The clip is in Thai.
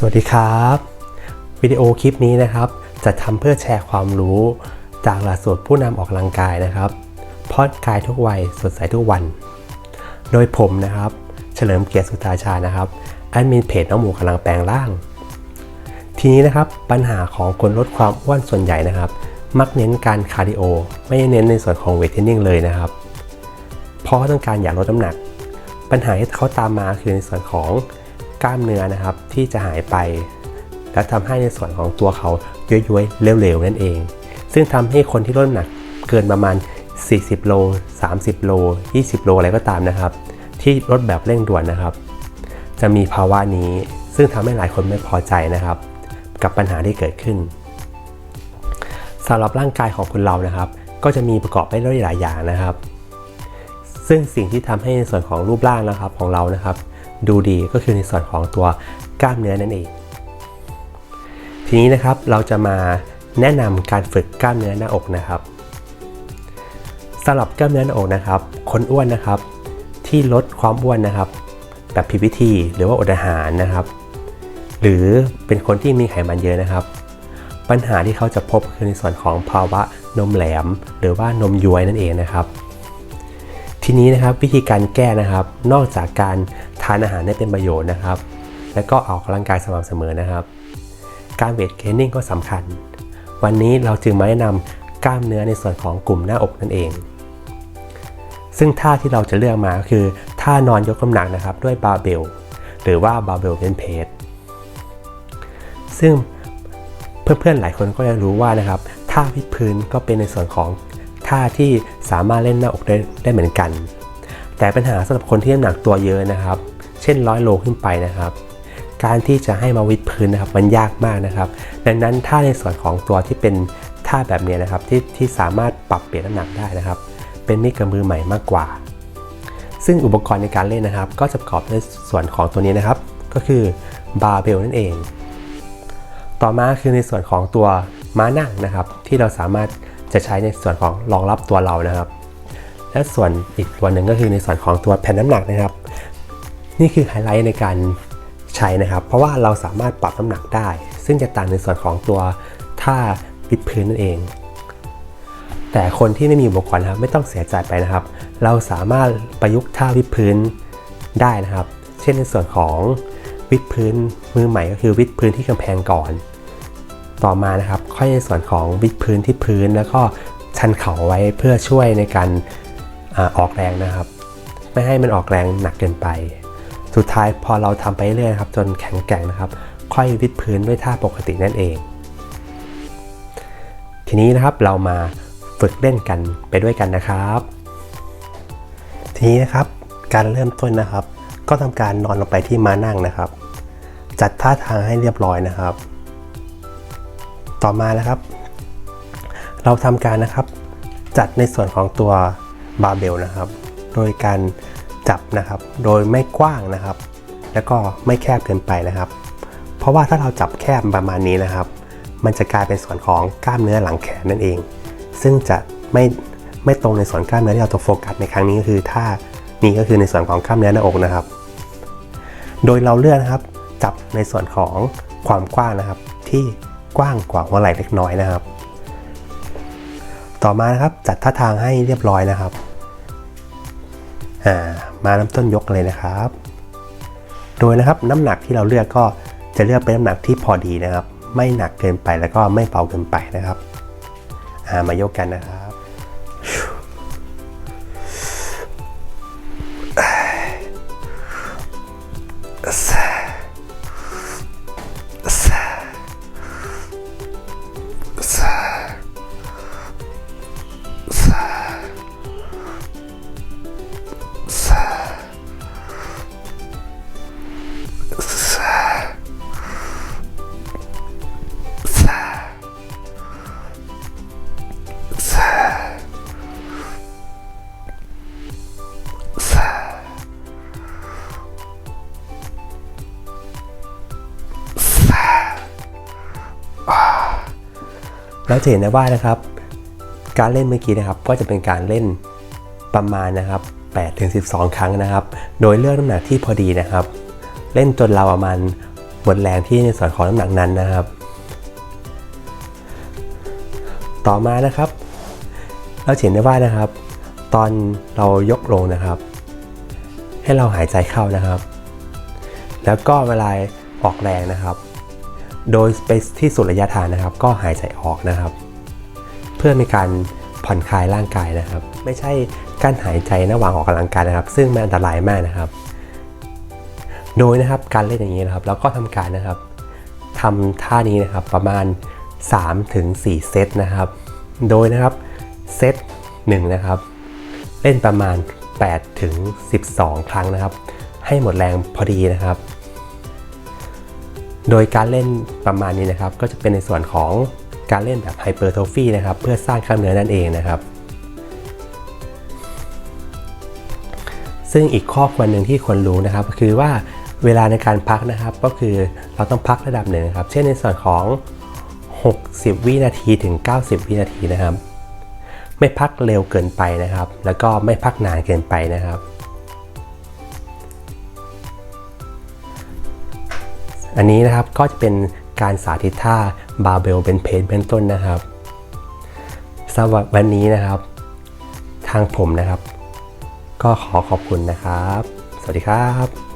สวัสดีครับ วิดีโอคลิปนี้นะครับจะทำเพื่อแชร์ความรู้จากหลักสูตรผู้นำออกกำลังกายนะครับพอดกายทุกวัยสดใสทุกวัน โดยผมนะครับ เฉลิมเกียรติสุตาชานะครับแอดมินเพจน้องหมูกำลังแปลงร่าง ทีนี้นะครับปัญหาของคนลดความอ้วนส่วนใหญ่นะครับ มักเน้นการคาร์ดิโอไม่เน้นในส่วนของเวทเทรนนิ่งเลยนะครับ เพราะต้องการอยากลดน้ำหนัก ปัญหาที่เขาตามมาคือในส่วนของ กล้ามเนื้อนะครับที่จะหายไป และทำให้ในส่วนของตัวเขาย้วยๆเร็วๆนั่นเอง ซึ่งทำให้คนที่ลดน้ำหนักเกินประมาณ 40 โล 30 โล 20 โลอะไรก็ตามนะครับ ที่ลดแบบเร่งด่วนนะครับ จะมีภาวะนี้ซึ่งทำให้หลายคนไม่พอใจนะครับ กับปัญหาที่เกิดขึ้นสำหรับร่างกายของคนเรานะครับ ก็จะมีประกอบไปด้วยหลายอย่างนะครับ ซึ่งสิ่งที่ทำให้ในส่วนของรูปร่างนะครับของเรานะครับ ดูดีก็คือในส่วนของตัวกล้ามเนื้อนั่นเอง ทีนี้นะครับเราจะมาแนะนำการฝึกกล้ามเนื้อหน้าอกนะครับสำหรับกล้ามเนื้อหน้าอกนะครับ คนอ้วนนะครับ ที่ลดความอ้วนนะครับ แบบผิดวิธีหรือว่าอดอาหารนะครับ หรือเป็นคนที่มีไขมันเยอะนะครับ ปัญหาที่เขาจะพบคือในส่วนของภาวะนมแหลม หรือว่านมย้วยนั่นเองนะครับ ทีนี้นะครับวิธีการแก้นะครับ นอกจากการานอาหารได้เป็นประโยชน์นะครับ และก็ออกกำลังกายสม่ำเสมอนะครับ การเวทเทรนนิ่งก็สำคัญ วันนี้เราจึงมาแนะนำกล้ามเนื้อในส่วนของกลุ่มหน้าอกนั่นเอง ซึ่งท่าที่เราจะเลือกมาก็คือท่านอนยกน้ำหนักนะครับด้วยบาร์เบลหรือว่าบาร์เบลเป็นเพจซึ่งเพื่อนๆหลายคนก็จะรู้ว่านะครับท่าวิดพื้นก็เป็นในส่วนของท่าที่สามารถเล่นหน้าอกได้ได้เหมือนกัน แต่ปัญหาสำหรับคนที่น้ำหนักตัวเยอะนะครับ เช่นร้อยโลขึ้นไปนะครับ การที่จะให้มาวิดพื้นนะครับมันยากมากนะครับ ดังนั้นถ้าในส่วนของตัวที่เป็นท่าแบบนี้นะครับที่ที่สามารถปรับเปลี่ยนน้ำหนักได้นะครับ เป็นมิตรกับมือใหม่มากกว่า ซึ่งอุปกรณ์ในการเล่นนะครับ ก็จะประกอบด้วยส่วนของตัวนี้นะครับ ก็คือบาร์เบลนั่นเอง ต่อมาคือในส่วนของตัวม้านั่งนะครับ ที่เราสามารถจะใช้ในส่วนของรองรับตัวเรานะครับ และส่วนอีกตัวหนึ่งก็คือในส่วนของตัวแผ่นน้ำหนักนะครับ นี่คือไฮไลท์ในการใช้นะครับ เพราะว่าเราสามารถปรับน้ำหนักได้ ซึ่งจะต่างในส่วนของตัวท่าวิดพื้นนั่นเอง แต่คนที่ไม่มีอุปกรณ์ครับไม่ต้องเสียใจไปนะครับ เราสามารถประยุกต์ท่าวิดพื้นได้นะครับ เช่นในส่วนของวิดพื้นมือใหม่ก็คือวิดพื้นที่กำแพงก่อน ต่อมานะครับ ค่อยในส่วนของวิดพื้นที่พื้น แล้วก็ชันเข่าไว้เพื่อช่วยในการอออกแรงนะครับ ไม่ให้มันออกแรงหนักเกินไป สุดท้ายพอเราทำไปเรื่อยๆครับจนแข็งแกร่งนะครับ ค่อยวิดพื้นด้วยท่าปกตินั่นเอง ทีนี้นะครับเรามาฝึกเล่นกันไปด้วยกันนะครับ ทีนี้นะครับการเริ่มต้นนะครับ ก็ทำการนอนลงไปที่ม้านั่งนะครับ จัดท่าทางให้เรียบร้อยนะครับ ต่อมานะครับ เราทำการนะครับจัดในส่วนของตัวบาร์เบลนะครับ โดยการ จับนะครับ โดยไม่กว้างนะครับ แล้วก็ไม่แคบเกินไปนะครับ เพราะว่าถ้าเราจับแคบประมาณนี้นะครับ มันจะกลายเป็นส่วนของกล้ามเนื้อหลังแขนนั่นเอง ซึ่งจะไม่ไม่ตรงในส่วนกล้ามเนื้อที่เราจะโฟกัสในครั้งนี้ก็คือท่านี้ก็คือในส่วนของกล้ามเนื้อหน้าอกนะครับ โดยเราเลือกนะครับ จับในส่วนของความกว้างนะครับ ที่กว้างกว่าหัวไหล่เล็กน้อยนะครับ ต่อมานะครับจัดท่าทางให้เรียบร้อยนะครับ อ่ามาน้ำต้นยกเลยนะครับ โดยนะครับน้ำหนักที่เราเลือกก็จะเลือกเป็นน้ำหนักที่พอดีนะครับ ไม่หนักเกินไปแล้วก็ไม่เบาเกินไปนะครับามายกกันนะครับ แล้วจะเห็นได้ว่านะครับ การเล่นเมื่อกี้นะครับก็จะเป็นการเล่นประมาณนะครับ8ถึง12 ครั้งนะครับ โดยเลือกน้ำหนักที่พอดีนะครับ เล่นจนเราประมาณหมดแรงที่ในส่วนของน้ำหนักนั้นนะครับ ต่อมานะครับ เราเห็นได้ว่านะครับ ตอนเรายกลงนะครับ ให้เราหายใจเข้านะครับ แล้วก็เวลาออกแรงนะครับ โดยไปที่สุดระยะทางนะครับ ก็หายใจออกนะครับ เพื่อมีการผ่อนคลายร่างกายนะครับ ไม่ใช่การหายใจระหว่างออกกำลังกายนะครับ ซึ่งมันอันตรายมากนะครับ โดยนะครับการเล่นอย่างนี้นะครับ แล้วก็ทำการนะครับทำท่านี้นะครับประมาณ 3-4 เซตนะครับ โดยนะครับเซต1นะครับ เล่นประมาณ8ถึง12 ครั้งนะครับ ให้หมดแรงพอดีนะครับ โดยการเล่นประมาณนี้นะครับ ก็จะเป็นในส่วนของการเล่นแบบไฮเปอร์โทฟีนะครับ เพื่อสร้างกล้ามเนื้อนั่นเองนะครับ ซึ่งอีกข้อควรหนึ่งที่ควรรู้นะครับ ก็คือว่าเวลาในการพักนะครับ ก็คือเราต้องพักระดับหนึ่งครับ เช่นในส่วนของ 60 วินาทีถึง 90 วินาทีนะครับ ไม่พักเร็วเกินไปนะครับ แล้วก็ไม่พักนานเกินไปนะครับ อันนี้นะครับก็จะเป็นการสาธิตท่าบาเบลเป็นเพจเป็นต้นนะครับสำหรับวันนี้นะครับ ทางผมนะครับ ก็ขอขอบคุณนะครับ สวัสดีครับ